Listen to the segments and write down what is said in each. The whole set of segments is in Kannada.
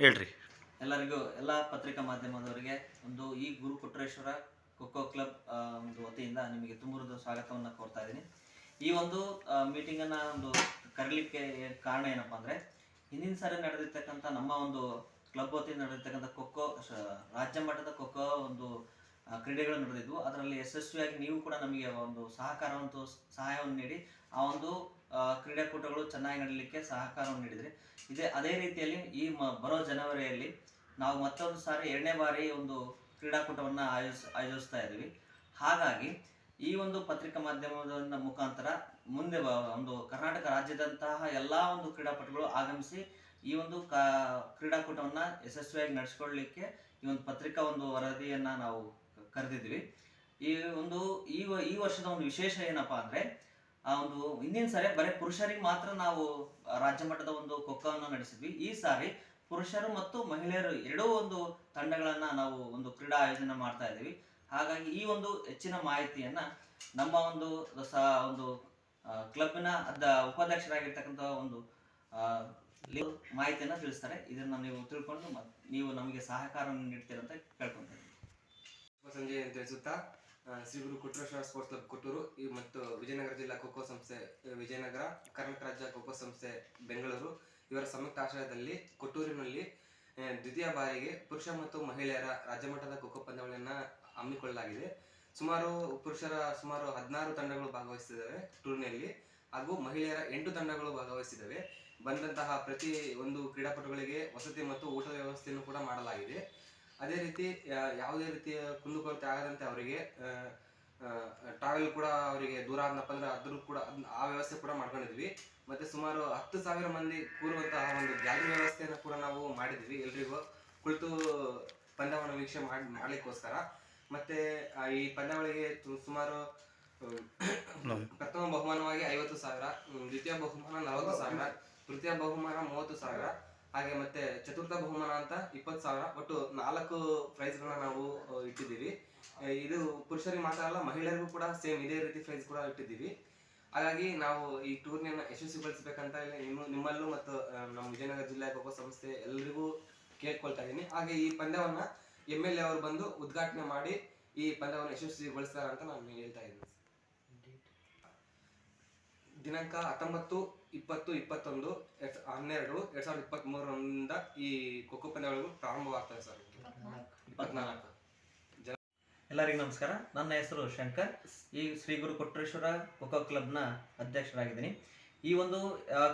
ಹೇಳ್ರಿ. ಎಲ್ಲರಿಗೂ ಎಲ್ಲ ಪತ್ರಿಕಾ ಮಾಧ್ಯಮದವರಿಗೆ ಒಂದು ಈ ಗುರು ಕೊಟ್ರೇಶ್ವರ ಖೋಖೋ ಕ್ಲಬ್ ಒಂದು ವತಿಯಿಂದ ನಿಮಗೆ ತುಂಬುರದ ಸ್ವಾಗತವನ್ನು ಕೋರ್ತಾ ಇದ್ದೀನಿ. ಈ ಒಂದು ಮೀಟಿಂಗ್ ಅನ್ನ ಒಂದು ಕರೀಲಿಕ್ಕೆ ಕಾರಣ ಏನಪ್ಪಾ ಅಂದ್ರೆ, ಹಿಂದಿನ ಸಾರಿ ನಡೆದಿರ್ತಕ್ಕಂಥ ನಮ್ಮ ಒಂದು ಕ್ಲಬ್ ವತಿಯಿಂದ ನಡೆದಿರ್ತಕ್ಕಂಥ ಖೋಖೋ ರಾಜ್ಯ ಮಟ್ಟದ ಖೋಖೋ ಒಂದು ಕ್ರೀಡೆಗಳು ನಡೆದಿದ್ವು. ಅದರಲ್ಲಿ ಯಶಸ್ವಿಯಾಗಿ ನೀವು ಕೂಡ ನಮಗೆ ಒಂದು ಸಹಕಾರವಂತ ಸಹಾಯವನ್ನು ನೀಡಿ, ಆ ಒಂದು ಕ್ರೀಡಾಕೂಟಗಳು ಚೆನ್ನಾಗಿ ನಡೀಲಿಕ್ಕೆ ಸಹಕಾರವನ್ನು ನೀಡಿದ್ರಿ. ಇದೇ, ಅದೇ ರೀತಿಯಲ್ಲಿ ಈ ಬರೋ ಜನವರಿಯಲ್ಲಿ ನಾವು ಮತ್ತೊಂದು ಸಾರಿ ಎರಡನೇ ಬಾರಿ ಒಂದು ಕ್ರೀಡಾಕೂಟವನ್ನು ಆಯೋಜಿಸ್ ಆಯೋಜಿಸ್ತಾ ಇದ್ದೀವಿ. ಹಾಗಾಗಿ ಈ ಒಂದು ಪತ್ರಿಕಾ ಮಾಧ್ಯಮದ ಮುಖಾಂತರ ಮುಂದೆ ಒಂದು ಕರ್ನಾಟಕ ರಾಜ್ಯದಂತಹ ಎಲ್ಲ ಒಂದು ಕ್ರೀಡಾಪಟುಗಳು ಆಗಮಿಸಿ ಈ ಒಂದು ಕ, ಕ್ರೀಡಾಕೂಟವನ್ನು ಯಶಸ್ವಿಯಾಗಿ ನಡೆಸ್ಕೊಳ್ಳಲಿಕ್ಕೆ ಈ ಒಂದು ಪತ್ರಿಕಾ ಒಂದು ವರದಿಯನ್ನು ನಾವು ಕರೆದಿದ್ವಿ. ಈ ಒಂದು, ಈ ಈ ವರ್ಷದ ಒಂದು ವಿಶೇಷ ಏನಪ್ಪಾ ಅಂದ್ರೆ, ಆ ಒಂದು ಹಿಂದಿನ ಸಾರಿ ಬರೀ ಪುರುಷರಿಗೆ ಮಾತ್ರ ನಾವು ರಾಜ್ಯ ಮಟ್ಟದ ಒಂದು ಖೋಖೋವನ್ನು ನಡೆಸಿದ್ವಿ. ಈ ಸಾರಿ ಪುರುಷರು ಮತ್ತು ಮಹಿಳೆಯರು ಎರಡೂ ಒಂದು ತಂಡಗಳನ್ನ ನಾವು ಒಂದು ಕ್ರೀಡಾ ಆಯೋಜನೆ ಮಾಡ್ತಾ ಇದ್ದೀವಿ. ಹಾಗಾಗಿ ಈ ಒಂದು ಹೆಚ್ಚಿನ ಮಾಹಿತಿಯನ್ನ ನಮ್ಮ ಒಂದು ಒಂದು ಕ್ಲಬ್ನ ಅದ, ಉಪಾಧ್ಯಕ್ಷರಾಗಿರ್ತಕ್ಕಂಥ ಒಂದು ಮಾಹಿತಿಯನ್ನ ತಿಳಿಸ್ತಾರೆ. ಇದನ್ನ ನೀವು ತಿಳ್ಕೊಂಡು ನೀವು ನಮಗೆ ಸಹಕಾರವನ್ನು ನೀಡ್ತೀರಂತ ಕೇಳ್ಕೊಂತೀನಿ. ಶುಭ ಸಂಜೆ ಅಂತ ತಿಳಿಸುತ್ತಾ ಶ್ರೀ ಗುರು ಕುಟ್ರೇಶ್ವರ ಸ್ಪೋರ್ಟ್ಸ್ ಕ್ಲಬ್ ಕೊಟ್ಟೂರು ಮತ್ತು ವಿಜಯನಗರ ಜಿಲ್ಲಾ ಖೋಖೋ ಸಂಸ್ಥೆ ವಿಜಯನಗರ, ಕರ್ನಾಟಕ ರಾಜ್ಯ ಖೋಖೋ ಸಂಸ್ಥೆ, ಬೆಂಗಳೂರು. ಇವರ ಸಂಯುಕ್ತ ಆಶ್ರಯದಲ್ಲಿ ಕೊಟ್ಟೂರಿನಲ್ಲಿ ದ್ವಿತೀಯ ಬಾರಿಗೆ ಪುರುಷ ಮತ್ತು ಮಹಿಳೆಯರ ರಾಜ್ಯ ಮಟ್ಟದ ಖೋಖೋ ಪಂದ್ಯಾವಳಿಯನ್ನು ಹಮ್ಮಿಕೊಳ್ಳಲಾಗಿದೆ. ಸುಮಾರು ಪುರುಷರ ಸುಮಾರು ಹದಿನಾರು ತಂಡಗಳು ಭಾಗವಹಿಸಿದ್ದಾವೆ ಟೂರ್ನಿಯಲ್ಲಿ. ಹಾಗೂ ಮಹಿಳೆಯರ ಎಂಟು ತಂಡಗಳು ಭಾಗವಹಿಸಿದ್ದಾವೆ. ಬಂದಂತಹ ಪ್ರತಿ ಒಂದು ಕ್ರೀಡಾಪಟುಗಳಿಗೆ ವಸತಿ ಮತ್ತು ಊಟದ ವ್ಯವಸ್ಥೆಯನ್ನು ಕೂಡ ಮಾಡಲಾಗಿದೆ. ಅದೇ ರೀತಿ ಯಾವುದೇ ರೀತಿಯ ಕುಂದುಕೊರತೆ ಆಗದಂತೆ ಅವರಿಗೆ ಟ್ರಾವೆಲ್ ಕೂಡ ಅವರಿಗೆ ದೂರ ಆದ್ನಪ್ಪ ಅಂದ್ರೆ ಅದ್ರ ಕೂಡ ಆ ವ್ಯವಸ್ಥೆ ಕೂಡ ಮಾಡ್ಕೊಂಡಿದ್ವಿ. ಮತ್ತೆ ಸುಮಾರು ಹತ್ತು ಸಾವಿರ ಮಂದಿ ಕೂರುವಂತಹ ಒಂದು ಗ್ಯಾಲರಿ ವ್ಯವಸ್ಥೆಯನ್ನು ಕೂಡ ನಾವು ಮಾಡಿದ್ವಿ ಎಲ್ರಿಗೂ. ಕುಳಿತು ಪಂದ್ಯವನ್ನು ವೀಕ್ಷಣೆ ಮಾಡಿ ಮಾಡ್ಲಿಕ್ಕೋಸ್ಕರ. ಮತ್ತೆ ಈ ಪಂದ್ಯಾವಳಿಗೆ ಸುಮಾರು ಪ್ರಥಮ ಬಹುಮಾನವಾಗಿ ಐವತ್ತು ಸಾವಿರ ದ್ವಿತೀಯ ಬಹುಮಾನ ನಲವತ್ತು ಸಾವಿರ ತೃತೀಯ ಬಹುಮಾನ ಮೂವತ್ತು ಸಾವಿರ ಹಾಗೆ ಮತ್ತೆ ಚತುರ್ಥ ಬಹುಮಾನ ಅಂತ ಇಪ್ಪತ್ತು ಸಾವಿರ ಒಟ್ಟು ನಾಲ್ಕು ಪ್ರೈಸ್ಗಳನ್ನ ನಾವು ಇಟ್ಟಿದ್ದೀವಿ. ಇದು ಪುರುಷರಿಗೆ ಮಾತ್ರ ಅಲ್ಲ ಮಹಿಳೆಯರಿಗೂ ಕೂಡ ಸೇಮ್ ಇದೇ ರೀತಿ ಪ್ರೈಸ್ ಕೂಡ ಇಟ್ಟಿದ್ದೀವಿ. ಹಾಗಾಗಿ ನಾವು ಈ ಟೂರ್ನಿಯನ್ನು ಯಶಸ್ವಿಗೊಳಿಸಬೇಕಂತ ಬಳಸಬೇಕಂತ ನಿಮ್ಮ ನಿಮ್ಮಲ್ಲೂ ಮತ್ತು ನಮ್ಮ ವಿಜಯನಗರ ಜಿಲ್ಲಾ ಖೋಖೋ ಸಂಸ್ಥೆ ಎಲ್ಲರಿಗೂ ಕೇಳ್ಕೊಳ್ತಾ ಇದ್ದೀನಿ. ಹಾಗೆ ಈ ಪಂದ್ಯವನ್ನ ಎಂ ಎಲ್ ಎ ಅವರು ಬಂದು ಉದ್ಘಾಟನೆ ಮಾಡಿ ಈ ಪಂದ್ಯವನ್ನು ಯಶಸ್ವಿಗೊಳಿಸ್ತಾರೆ ಅಂತ ನಾನು ಹೇಳ್ತಾ ಇದ್ದೀನಿ. ದಿನಾಂಕ ಹತ್ತೊಂಬತ್ತು ಇಪ್ಪತ್ತು ಇಪ್ಪತ್ತೊಂದು. ಹನ್ನೆರಡು ಎರಡ್ ಸಾವಿರದ ಇಪ್ಪತ್ತ್ ಮೂರರಿಂದ ಈ ಖೋಖೋ ಪಂದ್ಯಗಳು ಪ್ರಾರಂಭವಾಗ್ತವೆ ಸರ್ ಇಪ್ಪತ್ನಾಲ್ಕು. ಎಲ್ಲರಿಗೂ ನಮಸ್ಕಾರ. ನನ್ನ ಹೆಸರು ಶಂಕರ್. ಈ ಶ್ರೀ ಗುರು ಕೊಟ್ರೇಶ್ವರ ಖೋಖೋ ಕ್ಲಬ್ನ ಅಧ್ಯಕ್ಷರಾಗಿದ್ದೀನಿ. ಈ ಒಂದು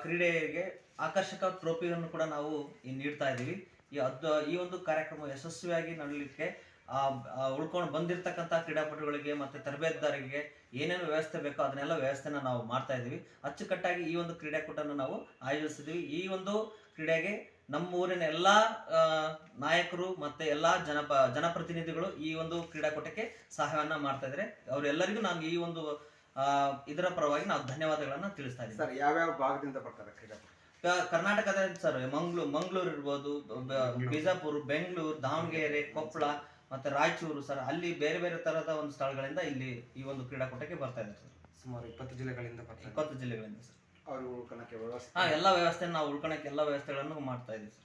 ಕ್ರೀಡೆಗೆ ಆಕರ್ಷಕ ಟ್ರೋಫಿಯನ್ನು ಕೂಡ ನಾವು ನೀಡ್ತಾ ಇದ್ದೀವಿ. ಈ ಅದ್ ಈ ಒಂದು ಕಾರ್ಯಕ್ರಮ ಯಶಸ್ವಿಯಾಗಿ ನಡೀಲಿಕ್ಕೆ ಉಳ್ಕೊಂಡು ಬಂದಿರತಕ್ಕಂಥ ಕ್ರೀಡಾಪಟುಗಳಿಗೆ ಮತ್ತು ತರಬೇತುದಾರರಿಗೆ ಏನೇನು ವ್ಯವಸ್ಥೆ ಬೇಕೋ ಅದನ್ನೆಲ್ಲ ವ್ಯವಸ್ಥೆನ ನಾವು ಮಾಡ್ತಾ ಇದ್ದೀವಿ. ಅಚ್ಚುಕಟ್ಟಾಗಿ ಈ ಒಂದು ಕ್ರೀಡಾಕೂಟನ ನಾವು ಆಯೋಜಿಸಿದ್ವಿ ಈ ಒಂದು ಕ್ರೀಡೆಗೆ ನಮ್ಮ ಊರಿನ ಎಲ್ಲ ನಾಯಕರು ಮತ್ತೆ ಎಲ್ಲ ಜನಪ ಜನಪ್ರತಿನಿಧಿಗಳು ಈ ಒಂದು ಕ್ರೀಡಾಕೂಟಕ್ಕೆ ಸಹಾಯವನ್ನ ಮಾಡ್ತಾ ಇದ್ದಾರೆ. ಅವರೆಲ್ಲರಿಗೂ ನಾನು ಈ ಒಂದು ಇದರ ಪರವಾಗಿ ನಾವು ಧನ್ಯವಾದಗಳನ್ನ ತಿಳಿಸ್ತಾ ಇದ್ದೀವಿ ಸರ್ ಯಾವ್ಯಾವ ಭಾಗದಿಂದ ಬರ್ತಾರೆ ಕ್ರೀಡಾಪಟು? ಕರ್ನಾಟಕದ ಸರ್ ಮಂಗ್ಳೂರು ಮಂಗ್ಳೂರ್ ಇರ್ಬೋದು ಬಿಜಾಪುರ್ ಬಿಜಾಪುರ ಬೆಂಗಳೂರು ದಾವಣಗೆರೆ ಕೊಪ್ಪಳ ಮತ್ತೆ ರಾಯಚೂರು ಸರ್ ಅಲ್ಲಿ ಬೇರೆ ಬೇರೆ ತರದ ಒಂದು ಸ್ಥಳಗಳಿಂದ ಇಲ್ಲಿ ಈ ಒಂದು ಕ್ರೀಡಾಕೂಟಕ್ಕೆ ಬರ್ತಾ ಇದ್ದಾರೆ ಸರ್. ಸುಮಾರು ಇಪ್ಪತ್ತು ಜಿಲ್ಲೆಗಳಿಂದ ಬರ್ತಾರೆ ಇಪ್ಪತ್ತು ಜಿಲ್ಲೆಗಳಿಂದ ಸರ್. ಅವ್ರಿಗೆ ಉಳ್ಕೊಳಕ್ಕೆ ವ್ಯವಸ್ಥೆ? ಹಾ ಎಲ್ಲ ವ್ಯವಸ್ಥೆ ನಾವು ಉಳ್ಕೊಳಕ್ಕೆ ಎಲ್ಲ ವ್ಯವಸ್ಥೆಗಳನ್ನು ಮಾಡ್ತಾ ಇದ್ದೀವಿ ಸರ್.